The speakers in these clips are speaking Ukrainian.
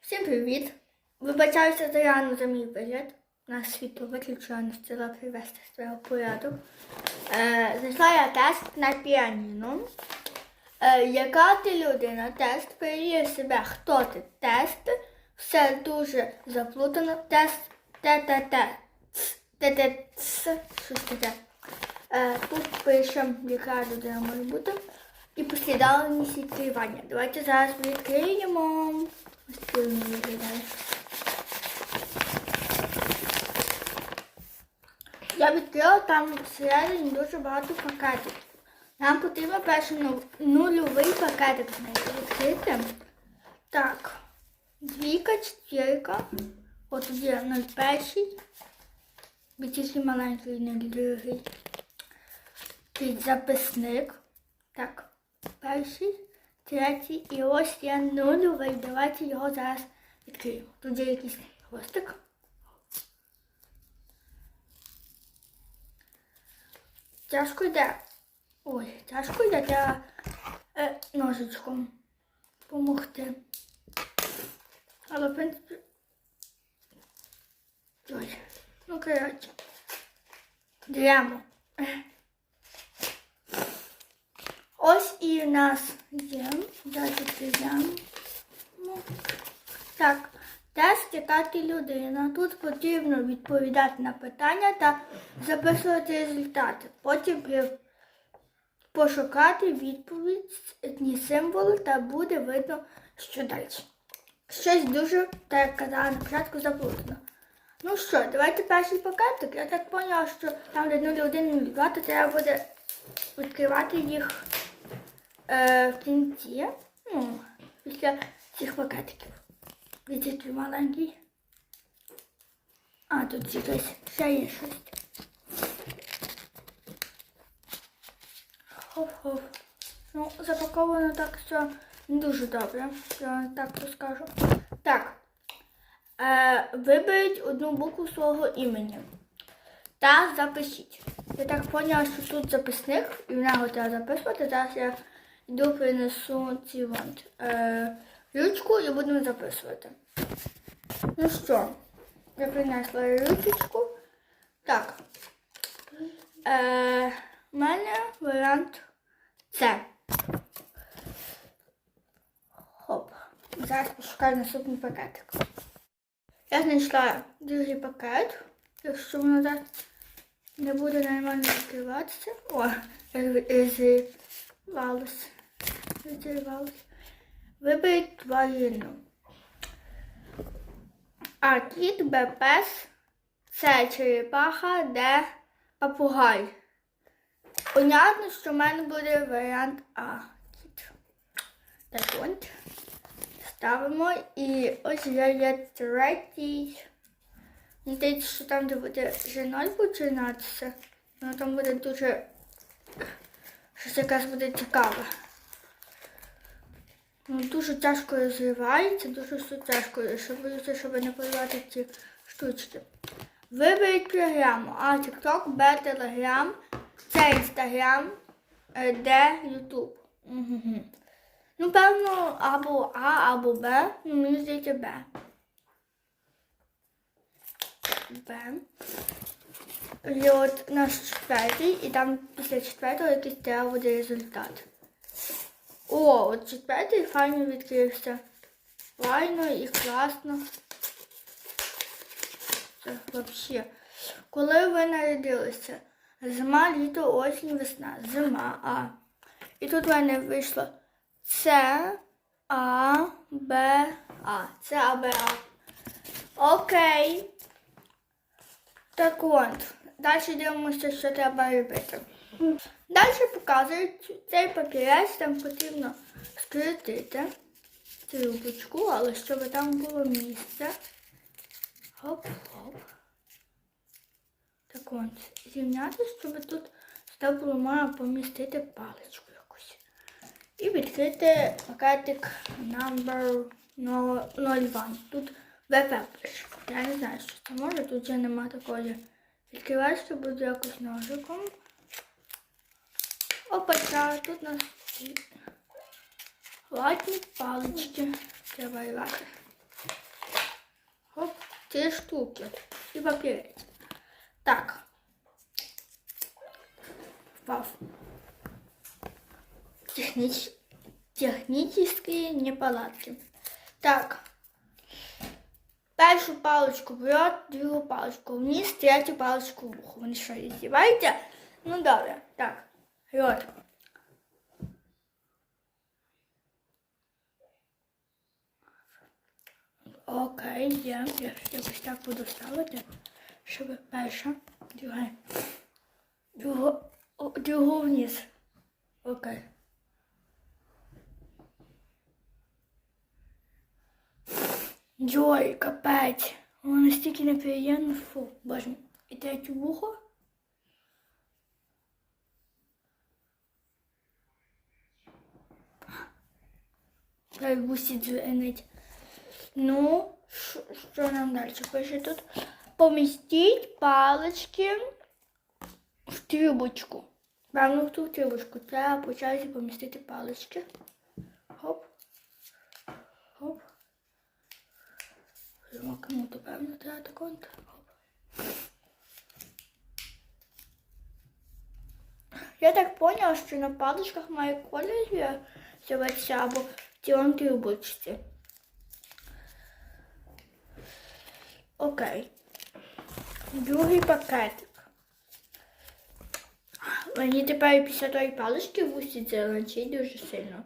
Всім привіт! Вибачаюся зарано за мій вигляд. На світло виключила, не встигла привести свого порядок. Е, знайшла я тест на піаніно. Е, яка ти людина? Тест перевір себе, хто ти? Тест. Все дуже заплутано. Тест те-те-те. Те-те-ц. Таке. Е, тут пишемо, яка людина може бути. І послідовність відкривання. Давайте зараз відкриємо. Ось він виглядає. Я відкрила там всередині дуже багато пакетів. Нам потрібно перший ну- нульовий пакетик. Відкрити. Так. Двійка, четвірка. От є 01. Більший маленький, не другий. Тут записник. Так, перший, третій і ось є нульовий. Давайте його зараз відкриємо. Тут є якийсь хвостик. Тяжко йде. Ой, тяжко йде треба е, ножичком допомогти. Але, в принципі. Ой, ну коротше. Дрямо. Ось і в нас є. Давайте підемо. Ну, Так, тест яка ти людина. Тут потрібно відповідати на питання та записувати результати. Потім пошукати відповідні символи та буде видно, що далі. Щось дуже, так як казала на початку, заплутано. Ну що, давайте перший пакетик. Я так поняла, що там де 0,1 0,2, то треба буде відкривати їх е, в кінці. Ну, після цих пакетиків. Дивіться, який маленький. А, тут якесь ще є щось. Хоп-хоп. Ну, запаковано так, що не дуже добре. Я так розкажу. Так. Е, виберіть одну букву свого імені та запишіть. Я так поняла, що тут записник, і в нього треба записувати. Зараз я йду принесу ці вон, е, ручку і будемо записувати. Ну що, я принесла ручечку. Так. Е, у мене варіант С. Хоп. Зараз пошукаю наступний пакетик. Я знайшла другий пакет. Якщо воно так не буде нормально відкриватися. О, розірвалося. Розірвалося. Виберіть тварину. А кіт, Б пес, С черепаха, Д папугай. Понятно, що в мене буде варіант А. Кіт. Так от. Ставимо і ось я є третій. Здається, що там, де буде вже 0 починатися, воно там буде дуже щось якась буде цікаве. Ну, дуже тяжко розривається, дуже все тяжко. Боюся, щоб не поливати ці штучки. Виберіть програму. А, TikTok, Б, Telegram, С Instagram, е, Д. Угу. Ну, певно, або А, або Б. Ну, мені здається Б. Б. І от наш четвертий, і там після четвертого якийсь треба буде результат. О, от четвертий файно відкрився. Файно і класно. Це взагалі. Коли ви народилися? Зима, літо, осінь, весна. Зима, А. І тут в мене вийшло С, А, Б, А. Це А, Б, А. Окей. Так от, далі дивимося, що треба робити. Далі показують цей папірець, там потрібно скрутити трубочку, але щоб там було місце. Хоп-хоп. Так от, зімняти, щоб тут сюди було можна помістити паличку якусь. І відкрити пакетик number 01. Тут ВП пише. Я не знаю, що це може, тут вже нема такої. Відкриваєш, буду якось ножиком. Опа, тут у нас ватні палички. Треба рвати. Три штуки. І папірець. Так. Впав. Технич... Технические неполадки. Так. Першу паличку вперед, другу паличку вниз, третю паличку в ухо. Вони що, издеваете? Ну добре. Так. Вперед. Окей. Я якось так буду ставити, щоб перша, друга, другу, о, другу вниз. Окей. Джой, капець. Воно настільки неприємно, фу, боже. І третє вухо. Як бусі дзвенить. Ну, що, нам далі пише тут? Помістіть палички в трубочку. Певно, в ту трубочку. Треба по черзі помістити палички. Хоп. Хоп. Макнути, певно, треба так. Хоп. Я так поняла, що на паличках має колір з'явитися або в цілому трубочці. Окей. Другий пакетик. Мені тепер після тої палички вусі зеленчить дуже сильно.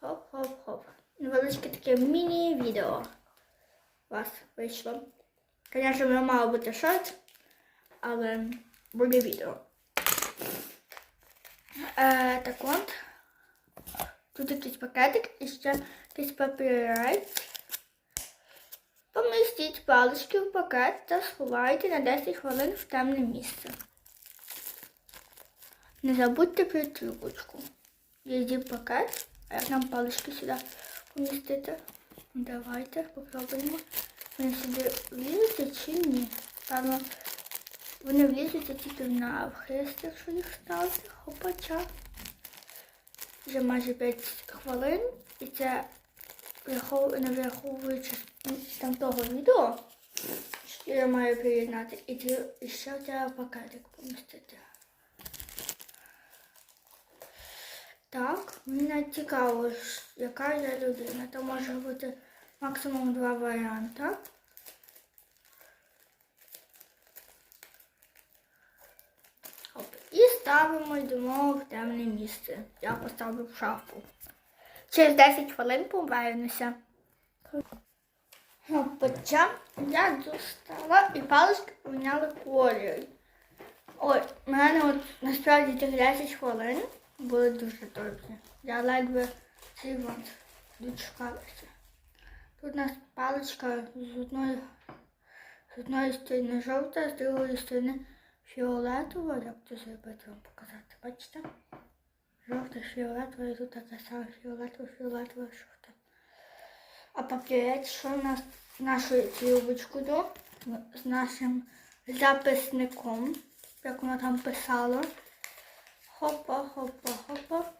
Хоп-хоп-хоп. Невеличке таке міні-відео. У вас вийшло. Звісно, воно мало бути шорт, але буде відео. Е, так от. Тут якийсь пакетик і ще якийсь папірець. Помістіть палички в пакет та сховайте на 10 хвилин в темне місце. Не забудьте про трубочку. Візьміть пакет, а як нам палички сюди помістити? Давайте попробуємо. Вони сюди влізуться чи ні? Певно, вони влізуться тільки на хрест, якщо їх ставити. Хопача. Вже майже 5 хвилин. І це не враховуючи там того відео, що я маю приєднати, і, ще треба пакетик помістити. Так, мені цікаво, яка я людина. Там може бути максимум два варіанти. Оп. І ставимо йдемо в темне місце. Я поставлю в шафу. Через 10 хвилин повернуся. Ну, Потім я достала і палички поміняли колір. Ой, в мене от насправді тих 10 хвилин були дуже добрі. Я ледве цей от дочекалася. Тут у нас паличка з одної, з одної сторони жовта, з другої сторони фіолетова. Як це зробити вам показати? Бачите? Жовта, фіолетова, і тут така сама фіолетова, фіолетова, жовта. А папірець, що у нас з нашою трубочкою, з нашим записником, як воно там писало. Хопа, хопа, хопа.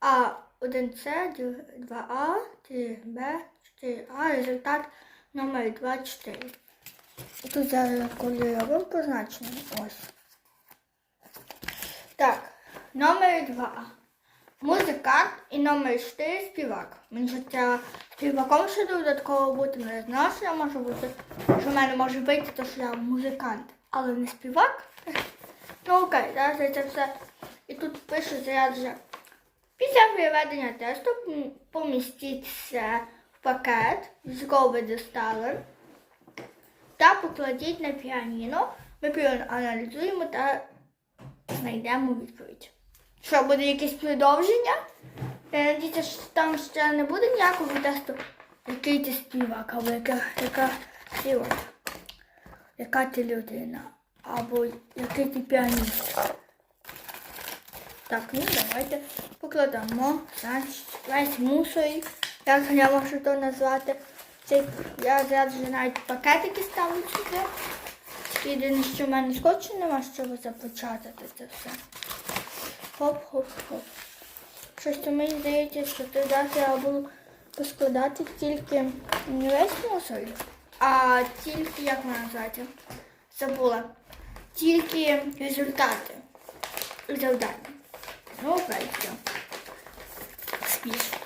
А 1С, 2А, 3Б, 4А, результат номер 24. Тут зараз кольоровим позначенням. Ось. Так, номер 2. Музикант і номер 4 співак. Мені треба співаком ще додатково бути, не знаю, що я можу бути. Що в мене може вийти, то що я музикант, але не співак. Ну окей, зараз я це все. І тут пише заряд вже. Після проведення тесту помістіться в пакет, з якого ви достали, та покладіть на піаніно. Ми проаналізуємо та знайдемо відповідь. Що, буде якесь продовження? Я надіюся, що там ще не буде ніякого тесту, який ти співак, або яка, яка співак, яка ти людина, або який ти піаніст. Так, ну давайте покладемо весь мусор, як я можу то назвати. Цей, я зараз вже навіть пакетики ставлю сюди. Єдине, що в мене скотчу нема, щоб запечатати це все. Хоп-хоп-хоп. Щось то мені здається, що туди треба було поскладати тільки не весь мусор, а тільки, як вона називається? Забула. Тільки результати. Завдання. Ну, все. Спіш.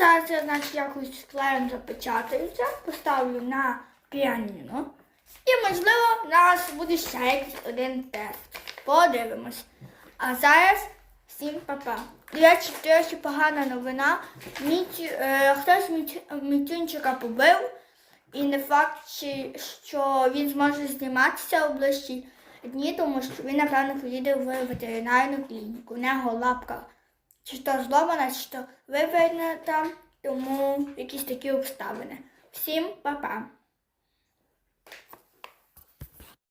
Зараз я, значить, якось клеєм запечатаюся, поставлю на піаніно. І, можливо, в нас буде ще якийсь один тест. Подивимось. А зараз всім па-па. До речі, до речі, погана новина. Міць, е, хтось міць, мітюнчика побив. І не факт, що він зможе зніматися у ближчі дні, тому що він, напевно, поїде в ветеринарну клініку. У нього лапка чи то зломана, чи то там, тому якісь такі обставини. Всім па-па!